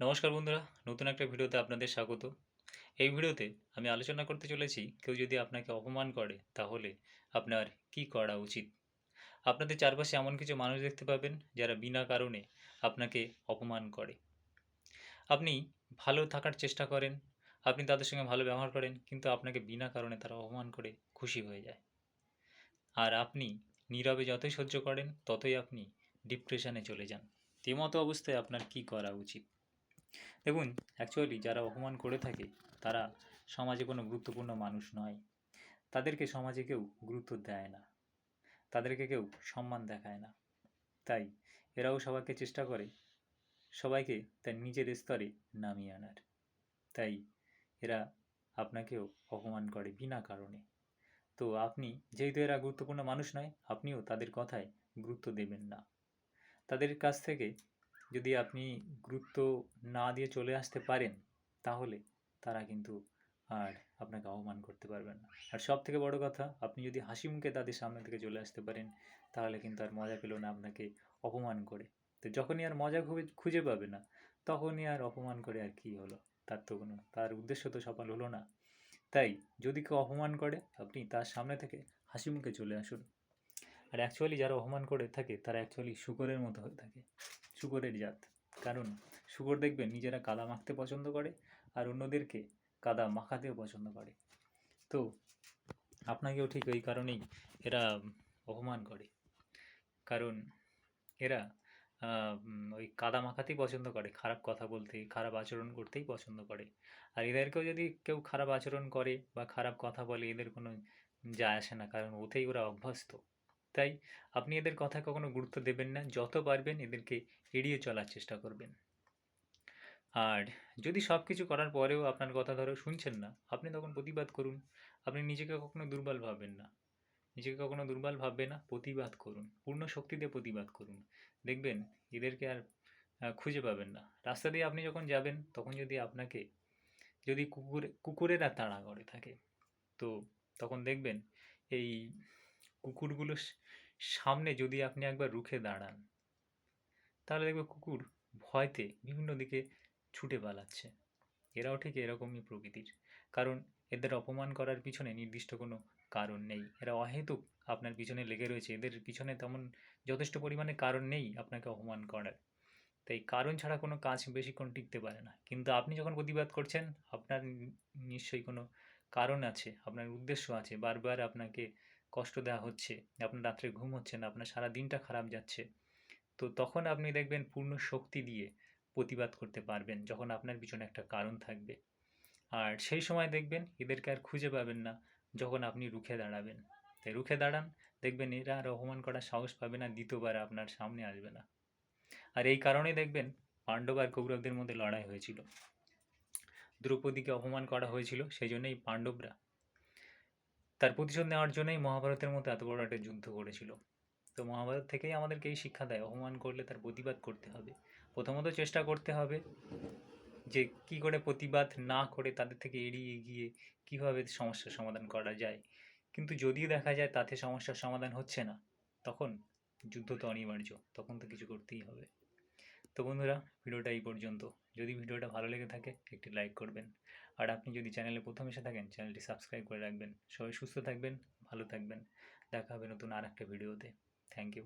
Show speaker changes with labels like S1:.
S1: নমস্কার বন্ধুরা, নতুন একটা ভিডিওতে আপনাদের স্বাগত। এই ভিডিওতে আমি আলোচনা করতে চলেছি, কেউ যদি আপনাকে অপমান করে, তাহলে আপনার কি করা উচিত? আপনাদের চারপাশে এমন কিছু মানুষ দেখতে পাবেন, যারা বিনা কারণে আপনাকে অপমান করে। আপনি ভালো থাকার চেষ্টা করেন, আপনি তাদের সঙ্গে ভালো ব্যবহার করেন, কিন্তু আপনাকে বিনা কারণে তারা অপমান করে খুশি হয়ে যায়। আর আপনি নীরবে যতই সহ্য করেন, ততই আপনি ডিপ্রেশনে চলে যান। তেমতো অবস্থায় আপনার কি করা উচিত? দেখুন অ্যাকচুয়ালি যারা অপমান করে থাকে, তারা সমাজে কোনো গুরুত্বপূর্ণ মানুষ নয়। তাদেরকে সমাজে কেউ গুরুত্ব দেয় না। তাদেরকে কেউ সম্মান দেখায় না। তাই এরাও সবাইকে চেষ্টা করে সবাইকে তার নিজের স্তরে নামিয়ে আনার। তাই এরা আপনাকেও অপমান করে বিনা কারণে। তো আপনি, যেহেতু এরা গুরুত্বপূর্ণ মানুষ নয়, আপনিও তাদের কথায় গুরুত্ব দেবেন না। তাদের কাছ থেকে যদি আপনি গুরুত্ব না দিয়ে চলে আসতে পারেন, তাহলে তারা কিন্তু আর আপনাকে অপমান করতে পারবেন না। আর সব থেকে বড় কথা, আপনি যদি হাসি মুখে তাদের সামনে থেকে চলে আসতে পারেন, তাহলে কিন্তু আর মজা পেল না আপনাকে অপমান করে। তো যখনই আর মজা খুঁজে পাবে না, তখনই আর অপমান করে আর কী হলো? তার তো কোনো, তার উদ্দেশ্য তো সফল হলো না। তাই যদি কেউ অপমান করে, আপনি তার সামনে থেকে হাসি মুখে চলে আসুন। আর অ্যাকচুয়ালি যারা অপমান করে থাকে, তারা অ্যাকচুয়ালি শুকরের মতো হয়ে থাকে। শুকরের জাত। কারণ শুকর দেখবেন নিজেরা কাদা মাখতে পছন্দ করে আর অন্যদেরকে কাদা মাখাতেও পছন্দ করে। তো আপনাকেও ঠিক ওই কারণেই এরা অপমান করে। কারণ এরা ওই কাদা মাখাতেই পছন্দ করে, খারাপ কথা বলতে, খারাপ আচরণ করতেই পছন্দ করে। আর এদেরকেও যদি কেউ খারাপ আচরণ করে বা খারাপ কথা বলে, এদের কোনো যায় আসে না, কারণ ওতেই ওরা অভ্যস্ত। তাই আপনি এদের কথায় কখনো গুরুত্ব দেবেন না, যত পারবেন এদেরকে এড়িয়ে চলার চেষ্টা করবেন। আর যদি সব কিছু করার পরেও আপনার কথা ধরো শুনছেন না, আপনি তখন প্রতিবাদ করুন। আপনি নিজেকে কখনো দুর্বল ভাববেন না। নিজেকে কখনো দুর্বল ভাববে না, প্রতিবাদ করুন। পূর্ণ শক্তি দিয়ে প্রতিবাদ করুন। দেখবেন এদেরকে আর খুঁজে পাবেন না। রাস্তা দিয়ে আপনি যখন যাবেন, তখন যদি আপনাকে, যদি কুকুর, কুকুরেরা তাড়া করে থাকে, তো তখন দেখবেন এই কুকুরগুলো সামনে যদি আপনি একবার রুখে দাঁড়ান, তাহলে দেখবে কুকুর ভয়তে বিভিন্ন দিকে ছুটে পালাচ্ছে। এরাও ঠিক এরকমই প্রকৃতির। কারণ এদের অপমান করার পিছনে নির্দিষ্ট কোনো কারণ নেই। এরা অহেতুক আপনার পিছনে লেগে রয়েছে। এদের পিছনে তেমন যথেষ্ট পরিমাণে কারণ নেই আপনাকে অপমান করার। তাই কারণ ছাড়া কোনো কাজ বেশিক্ষণ টিকতে পারে না। কিন্তু আপনি যখন প্রতিবাদ করছেন, আপনার নিশ্চয়ই কোনো কারণ আছে, আপনার উদ্দেশ্য আছে, বারবার আপনাকে কষ্ট দেওয়া হচ্ছে, আপনার রাত্রে ঘুম হচ্ছে না, আপনার সারা দিনটা খারাপ যাচ্ছে, তো তখন আপনি দেখবেন পূর্ণ শক্তি দিয়ে প্রতিবাদ করতে পারবেন, যখন আপনার পিছনে একটা কারণ থাকবে। আর সেই সময় দেখবেন এদেরকে আর খুঁজে পাবেন না, যখন আপনি রুখে দাঁড়াবেন। তাই রুখে দাঁড়ান, দেখবেন এরা আর অপমান করার সাহস পাবে না, দ্বিতীয়বার আপনার সামনে আসবে না। আর এই কারণেই দেখবেন পাণ্ডব আর কৌরবদের মধ্যে লড়াই হয়েছিল। দ্রৌপদীকে অপমান করা হয়েছিল, সেই জন্যই পাণ্ডবরা তার প্রতিশোধ নেওয়ার জন্যই মহাভারতের মতো এত বড় একটা যুদ্ধ করেছিল। তো মহাভারত থেকেই আমাদেরকে এই শিক্ষা দেয়, অপমান করলে তার প্রতিবাদ করতে হবে। প্রথমত চেষ্টা করতে হবে যে কি করে প্রতিবাদ না করে তাদের থেকে এড়িয়ে গিয়ে কীভাবে সমস্যার সমাধান করা যায়। কিন্তু যদিও দেখা যায় তাতে সমস্যার সমাধান হচ্ছে না, তখন যুদ্ধ তো অনিবার্য, তখন তো কিছু করতেই হবে। তো বন্ধুরা, ভিডিওটা এই পর্যন্ত। যদি ভিডিওটা ভালো লেগে থাকে, একটি লাইক করবেন। আর আপনি যদি চ্যানেলে প্রথম এসে থাকেন, চ্যানেলটি সাবস্ক্রাইব করে রাখবেন। সবাই সুস্থ থাকবেন, ভালো থাকবেন। দেখা হবে নতুন আর একটা ভিডিওতে। Thank you.